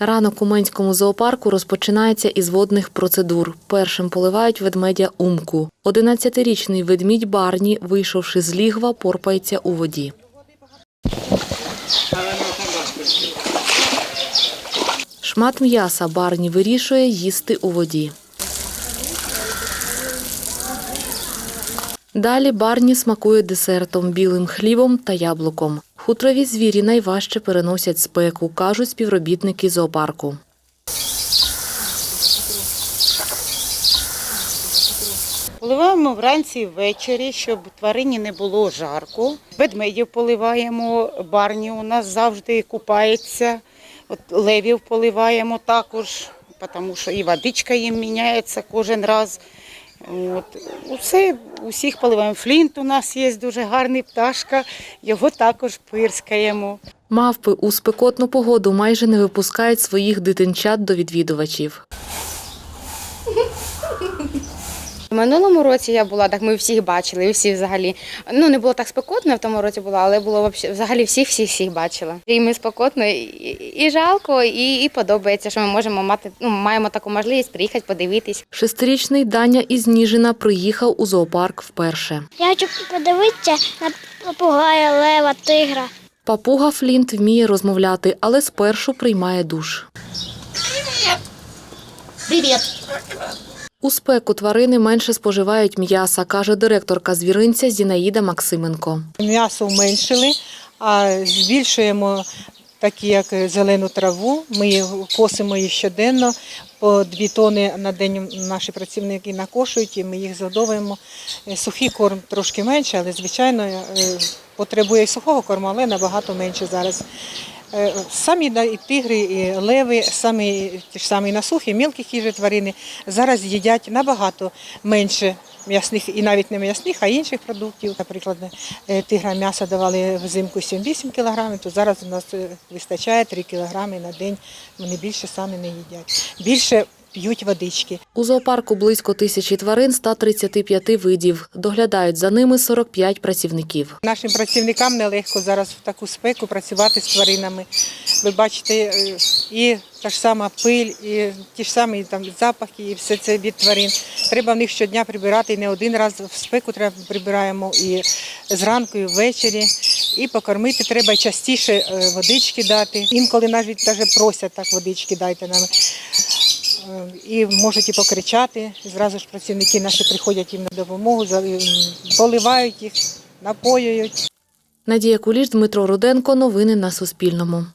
Ранок у Менському зоопарку розпочинається із водних процедур. Першим поливають ведмедя умку. 11-річний ведмідь Барні, вийшовши з лігва, порпається у воді. Шмат м'яса Барні вирішує їсти у воді. Далі Барні смакує десертом, білим хлібом та яблуком. Хутрові звірі найважче переносять спеку, кажуть співробітники зоопарку. Поливаємо вранці і ввечері, щоб тварині не було жарко. Ведмедів поливаємо, барні у нас завжди купається. От левів поливаємо також, тому що і водичка їм міняється кожен раз. От. Усе, усіх поливаємо. Флінт у нас є дуже гарний пташка, його також пирскаємо. Мавпи у спекотну погоду майже не випускають своїх дитинчат до відвідувачів. В минулому році я була, так ми всіх бачили, і всі взагалі. Ну не було так спекотно в тому році було, але було взагалі всіх всіх всіх бачила. І ми спокійно, і, і жалко, і, і подобається, що ми можемо мати, ну маємо таку можливість приїхати, подивитись. Шестирічний Даня із Ніжина приїхав у зоопарк вперше. Я хочу подивитися на попугая, лева, тигра. Папуга Флінт вміє розмовляти, але спершу приймає душ. У спеку тварини менше споживають м'яса, каже директорка звіринця Зінаїда Максименко. М'ясо уменшили, а збільшуємо такі, як зелену траву. Ми косимо її щоденно. По дві тони на день наші працівники накошують, і ми їх задовуємо. Е, Сухий корм трошки менше, але звичайно е, потребує сухого корму, але набагато менше зараз. Е, Самі тигри, і леви, самі ті ж самі насухи, мілкі хижі тварини зараз їдять набагато менше м'ясних і навіть не м'ясних, а інших продуктів. Наприклад, е, тигра м'яса давали взимку 7-8 кг, то зараз у нас е, вистачає 3 кг на день. Вони більше самі не їдять. Більше п'ють водички. У зоопарку близько тисячі тварин 135 видів. Доглядають за ними 45 працівників. Нашим працівникам нелегко зараз в таку спеку працювати з тваринами. Ви бачите, е, і та ж сама пиль, і ті ж самі там запахи, і все це від тварин. Треба в них щодня прибирати. І не один раз в спеку треба прибираємо і зранку, і ввечері. І покормити треба частіше е, водички дати. Інколи навіть навіть просять так водички дайте нам. І можуть і покричати. Зразу ж працівники наші приходять їм на допомогу, поливають їх, напоюють. Надія Куліш, Дмитро Руденко. Новини на Суспільному.